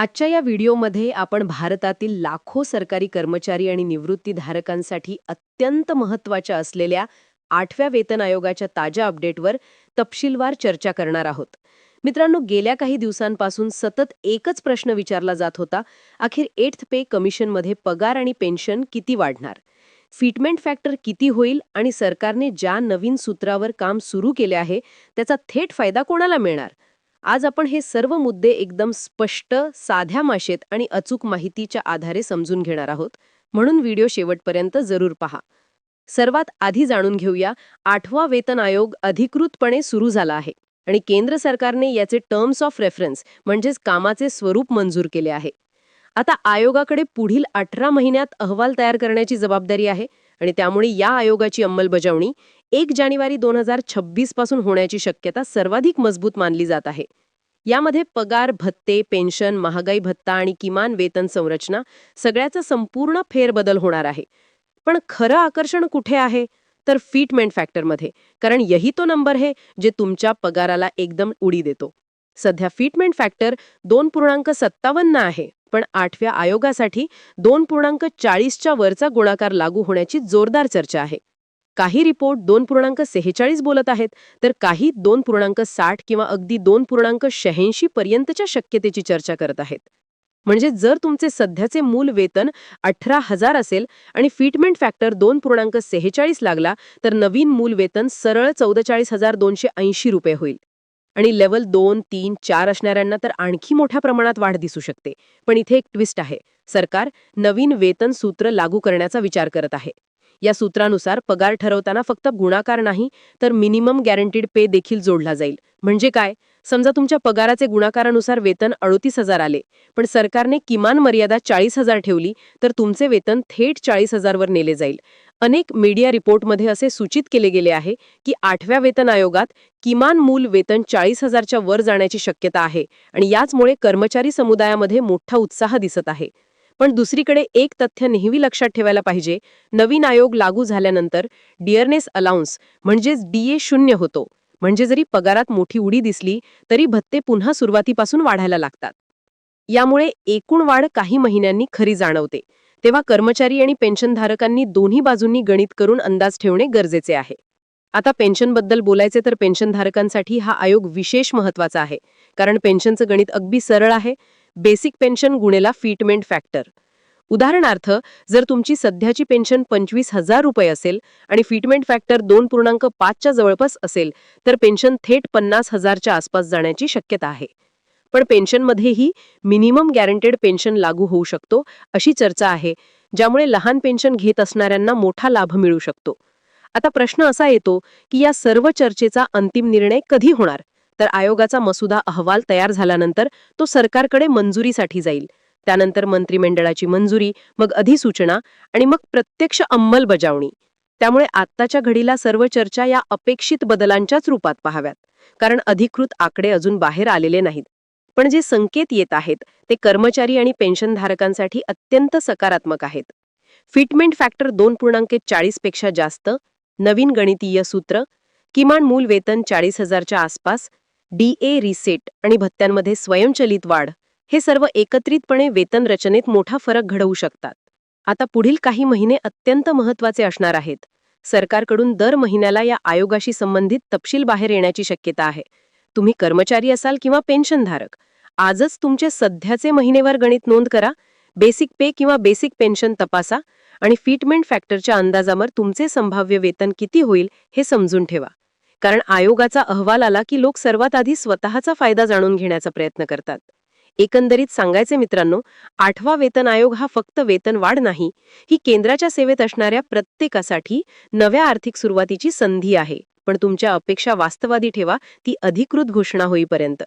आजच्या या व्हिडिओमध्ये आपण भारतातील लाखो सरकारी कर्मचारी आणि निवृत्तीधारकांसाठी अत्यंत महत्त्वाच्या असलेल्या आठव्या वेतन आयोगाच्या ताज्या अपडेटवर तपशीलवार चर्चा करणार आहोत. मित्रांनो गेल्या काही दिवसांपासून सतत एकच प्रश्न विचारला जात होता अखेर एट्थ पे कमिशनमध्ये पगार आणि पेन्शन किती वाढणार? फिटमेंट फॅक्टर किती होईल आणि सरकारने ज्या नवीन सूत्रावर काम सुरू केले आहे त्याचा थेट फायदा कोणाला मिळणार? आज आपण हे सर्व मुद्दे एकदम स्पष्ट साध्या माशेत आणि अचूक माहितीच्या आधारे समजून घेणार आहोत. म्हणून व्हिडिओ शेवटपर्यंत जरूर पहा. सर्वात आधी जाणून घेऊया आठवा वेतन आयोग अधिकृतपणे सुरू झाला आहे आणि केंद्र सरकारने याचे टर्म्स ऑफ रेफरन्स म्हणजेच कामाचे स्वरूप मंजूर केले आहे. आता आयोगाकडे पुढील अठरा महिन्यात अहवाल तयार करण्याची जबाबदारी आहे आणि त्यामुळे या आयोगाची अंमलबजावणी एक जानेवारी दोन हजार छब्बीसपासून होण्याची शक्यता सर्वाधिक मजबूत मानली जात आहे. यामध्ये पगार भत्ते पेन्शन महागाई भत्ता आणि किमान वेतन संरचना सगळ्याचा संपूर्ण फेरबदल होणार आहे. पण खरं आकर्षण कुठे आहे? तर फिटमेंट फॅक्टरमध्ये कारण यही तो नंबर आहे जे तुमच्या पगाराला एकदम उडी देतो. सध्या फिटमेंट फॅक्टर दोन पूर्णांक सत्तावन्न आहे पण आठव्या आयोगासाठी दोन पूर्णांक चाळीसच्या वरचा गुणाकार लागू होण्याची जोरदार चर्चा आहे. काही रिपोर्ट दोन पूर्णांक सेहेचाळीस बोलत आहेत तर काही दोन पूर्णांक साठ किंवा अगदी दोन पूर्णांक शहाऐंशी पर्यंतच्या शक्यतेची चर्चा करत आहेत. म्हणजे जर तुमचे सध्याचे मूल वेतन अठरा हजार असेल आणि फिटमेंट फॅक्टर दोन पूर्णांक सेहेचाळीस लागला तर नवीन मूल वेतन सरळ चौदेचाळीस हजार दोनशे ऐंशी रुपये होईल. आणि लेवल दोन तीन चार असणाऱ्यांना तर आणखी मोठ्या प्रमाणात वाढ दिसू शकते. पण इथे एक ट्विस्ट आहे. सरकार नवीन वेतन सूत्र लागू करण्याचा विचार करत आहे. या सूत्रानुसार पगार ठरवताना फक्त गुणाकार नाही तर मिनिमम गॅरंटीड पे देखील जोडला जाईल. म्हणजे काय? समजा तुमच्या पगाराचे गुणाकारानुसार वेतन अडोतीस हजार आले पण सरकारने किमान मर्यादा चाळीस हजार ठेवली तर तुमचे वेतन थेट चाळीस हजारवर नेले जाईल. अनेक मीडिया रिपोर्टमध्ये असे सूचित केले गेले आहे की आठव्या वेतन आयोगात किमान मूल वेतन चाळीस हजारच्या वर जाण्याची शक्यता आहे आणि याचमुळे कर्मचारी समुदायामध्ये मोठा उत्साह दिसत आहे. पण दुसरीकडे एक तथ्य नेहमी लक्षात ठेवायला पाहिजे. नवीन आयोग लागू झाल्यानंतर डिअरनेस अलाउन्स म्हणजेच डीए शून्य होतो. म्हणजे जरी पगारात मोठी उडी दिसली तरी भत्ते पुन्हा सुरुवातीपासून वाढायला लागतात. यामुळे एकूण वाढ काही महिन्यांनी खरी जाणवते. तेव्हा कर्मचारी आणि पेन्शनधारकांनी दोन्ही बाजूंनी गणित करून अंदाज ठेवणे गरजेचे आहे. आता पेन्शनबद्दल बोलायचे तर पेन्शनधारकांसाठी हा आयोग विशेष महत्त्वाचा आहे. कारण पेन्शनचं गणित अगदी सरळ आहे. बेसिक पेन्शन गुणेला फिटमेंट फॅक्टर. उदाहरणार्थ जर तुमची सध्याची पेन्शन पंचवीस हजार रुपये असेल आणि फिटमेंट फॅक्टर दोन पूर्णांक पाचच्या जवळपास असेल तर पेन्शन थेट पन्नास हजारच्या आसपास जाण्याची शक्यता आहे. पण पेन्शनमध्येही मिनिमम गॅरंटेड पेन्शन लागू होऊ शकतो अशी चर्चा आहे ज्यामुळे लहान पेन्शन घेत असणाऱ्यांना मोठा लाभ मिळू शकतो. आता प्रश्न असा येतो की या सर्व चर्चेचा अंतिम निर्णय कधी होणार? तर आयोगाचा मसुदा अहवाल तयार झाल्यानंतर तो सरकारकडे मंजुरीसाठी जाईल. त्यानंतर मंत्रिमंडळाची मंजुरी मग अधिसूचना आणि मग प्रत्यक्ष अंमलबजावणी. त्यामुळे आत्ताच्या घडीला सर्व चर्चा या अपेक्षित बदलांच्याच रूपात पाहाव्यात. कारण अधिकृत आकडे अजून बाहेर आलेले नाहीत. पण जे संकेत येत आहेत ते कर्मचारी आणि पेन्शनधारकांसाठी अत्यंत सकारात्मक आहेत. फिटमेंट फॅक्टर दोन पूर्णांक चाळीसपेक्षा जास्त नवीन गणितीय सूत्र किमान मूल वेतन चाळीस हजारच्या आसपास डीए रिसेट आणि भत्त्यांमध्ये स्वयंचलित वाढ हे सर्व एकत्रितपणे वेतन रचनेत मोठा फरक घडवू शकतात. आता पुढील काही महिने अत्यंत महत्त्वाचे असणार आहेत. सरकारकडून दर महिन्याला या आयोगाशी संबंधित तपशील बाहेर येण्याची शक्यता आहे. तुम्ही कर्मचारी असाल किंवा पेन्शनधारक आजच तुमचे सध्याचे महिनेवर गणित नोंद करा बेसिक पे किंवा बेसिक पेन्शन तपासा आणि फिटमेंट फॅक्टरच्या अंदाजावर तुमचे संभाव्य वेतन किती होईल हे समजून ठेवा. कारण आयोगाचा अहवाल आला की लोक सर्वात आधी स्वतःचा फायदा जाणून घेण्याचा प्रयत्न करतात. एकंदरीत सांगायचे मित्रांनो आठवा वेतन आयोग हा फक्त वेतन वाढ नाही ही केंद्राच्या सेवेत असणाऱ्या प्रत्येकासाठी नव्या आर्थिक सुरुवातीची संधी आहे. पण तुमच्या अपेक्षा वास्तवादी ठेवा ती अधिकृत घोषणा होईपर्यंत.